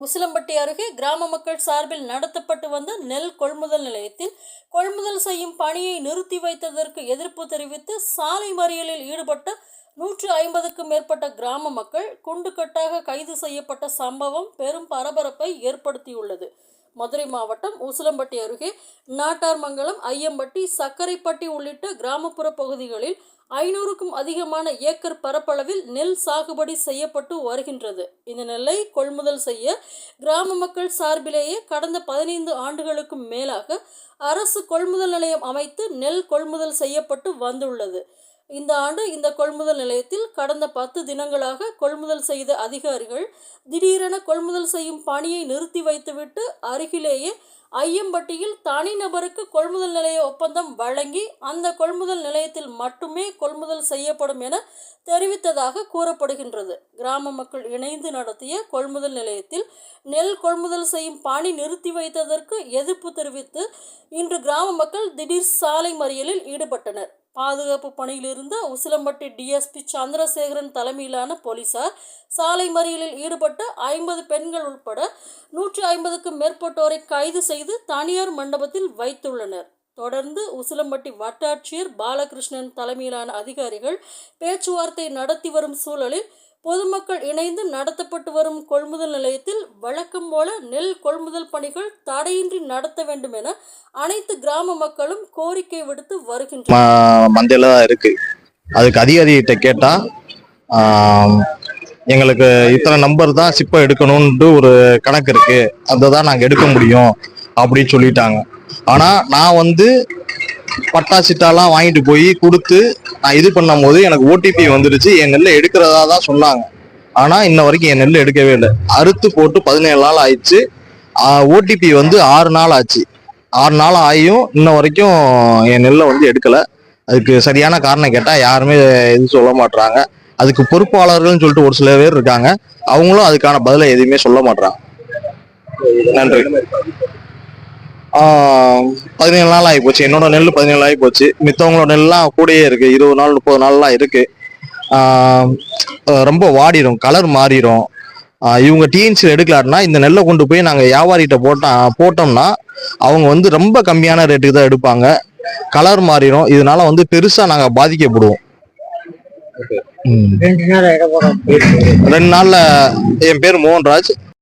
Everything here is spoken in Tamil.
உசிலம்பட்டி அருகே கிராம மக்கள் சார்பில் நடத்தப்பட்டு வந்த நெல் கொள்முதல் நிலையத்தில் கொள்முதல் செய்யும் பணியை நிறுத்தி வைத்ததற்கு எதிர்ப்பு தெரிவித்து சாலை மறியலில் ஈடுபட்ட நூற்று ஐம்பதுக்கும் மேற்பட்ட கிராம மக்கள் குண்டுக்கட்டாக கைது செய்யப்பட்ட சம்பவம் பெரும் பரபரப்பை ஏற்படுத்தியுள்ளது. மதுரை மாவட்டம் உசிலம்பட்டி அருகே நாட்டார்மங்கலம் ஐயம்பட்டி சக்கரைப்பட்டி உள்ளிட்ட கிராமப்புற பகுதிகளில் ஐநூறுக்கும் அதிகமான ஏக்கர் பரப்பளவில் நெல் சாகுபடி செய்யப்பட்டு வருகின்றது. இந்த நெல்லை கொள்முதல் செய்ய கிராம மக்கள் சார்பிலேயே கடந்த பதினைந்து ஆண்டுகளுக்கும் மேலாக அரசு கொள்முதல் நிலையம் அமைத்து நெல் கொள்முதல் செய்யப்பட்டு வந்துள்ளது. இந்த ஆண்டு இந்த கொள்முதல் நிலையத்தில் கடந்த பத்து தினங்களாக கொள்முதல் செய்த அதிகாரிகள் திடீரென கொள்முதல் செய்யும் பணியை நிறுத்தி வைத்துவிட்டு அருகிலேயே ஐயம்பட்டியில் தனிநபருக்கு கொள்முதல் நிலைய ஒப்பந்தம் வழங்கி அந்த கொள்முதல் நிலையத்தில் மட்டுமே கொள்முதல் செய்யப்படும் என தெரிவித்ததாக கூறப்படுகின்றது. கிராம மக்கள் இணைந்து நடத்திய கொள்முதல் நிலையத்தில் நெல் கொள்முதல் செய்யும் பணி நிறுத்தி வைத்ததற்கு எதிர்ப்பு தெரிவித்து இன்று கிராம மக்கள் திடீர் சாலை மறியலில் ஈடுபட்டனர். பாதுகாப்பு பணியில் இருந்த உசிலம்பட்டி டிஎஸ்பி சந்திரசேகரன் தலைமையிலான போலீசார் சாலை மறியலில் ஈடுபட்டு ஐம்பது பெண்கள் உட்பட நூற்றி ஐம்பதுக்கும் மேற்பட்டோரை கைது செய்து தனியார் மண்டபத்தில் வைத்துள்ளனர். தொடர்ந்து உசிலம்பட்டி வட்டாட்சியர் பாலகிருஷ்ணன் தலைமையிலான அதிகாரிகள் பேச்சுவார்த்தை நடத்தி வரும் சூழலில் பொதுமக்கள் இணைந்து நடத்தப்பட்டு வரும் கொள்முதல் நிலையத்தில் வழக்கம் போல நெல் கொள்முதல் பணிகள் தடையின்றி நடத்த வேண்டும் என அனைத்து கிராம மக்களும் கோரிக்கை விடுத்து வருகின்றனர். மந்தையில் தான் இருக்கு. அதுக்கு அதிகாரிகிட்ட கேட்டா எங்களுக்கு இத்தனை நம்பர் தான் சிப்பை எடுக்கணும்ன்ட்டு ஒரு கணக்கு இருக்கு. அதை தான் நாங்கள் எடுக்க முடியும். அப்படின்னு சொல்லிட்டாங்க. ஆனால் நான் வந்து பட்டா சிட்டாலாம் வாங்கிட்டு போய் கொடுத்து நான் இது பண்ணும்போது எனக்கு ஓடிபி வந்துடுச்சு. என் நெல்லை எடுக்கிறதா தான் சொன்னாங்க. ஆனால் இன்ன வரைக்கும் என் நெல் எடுக்கவே இல்லை. அறுத்து போட்டு பதினேழு நாள் ஆயிடுச்சு. ஓடிபி வந்து ஆறு நாள் ஆச்சு. ஆறு நாள் ஆகியும் இன்ன வரைக்கும் என் நெல்லை வந்து எடுக்கலை. அதுக்கு சரியான காரணம் கேட்டால் யாருமே எதுவும் சொல்ல மாட்டுறாங்க அதுக்கு பொறுப்பாளர்கள்னு சொல்லிட்டு ஒரு சில பேர் இருக்காங்க. அவங்களும் அதுக்கான பதிலை எதுவுமே சொல்ல மாட்டுறாங்க நன்றி. பதினேழு நாள் ஆகி போச்சு என்னோட நெல் பதினேழு ஆகி போச்சு மித்தவங்களோட நெல்லாம் கூடயே இருக்கு. இருபது நாள் முப்பது நாள்லாம் இருக்கு. ரொம்ப வாடிடும் கலர் மாறிடும் இவங்க டிஎன்சி எடுக்கலாட்டினா இந்த நெல்லை கொண்டு போய் நாங்கள் வியாபாரிகிட்ட போட்டா போட்டோம்னா அவங்க வந்து ரொம்ப கம்மியான ரேட்டுக்கு தான் எடுப்பாங்க. கலர் மாறிடும் இதனால வந்து பெருசா நாங்க பாதிக்கப்படுவோம். ரெண்டு நாள்ல என் பேர் மோகன்ராஜ்.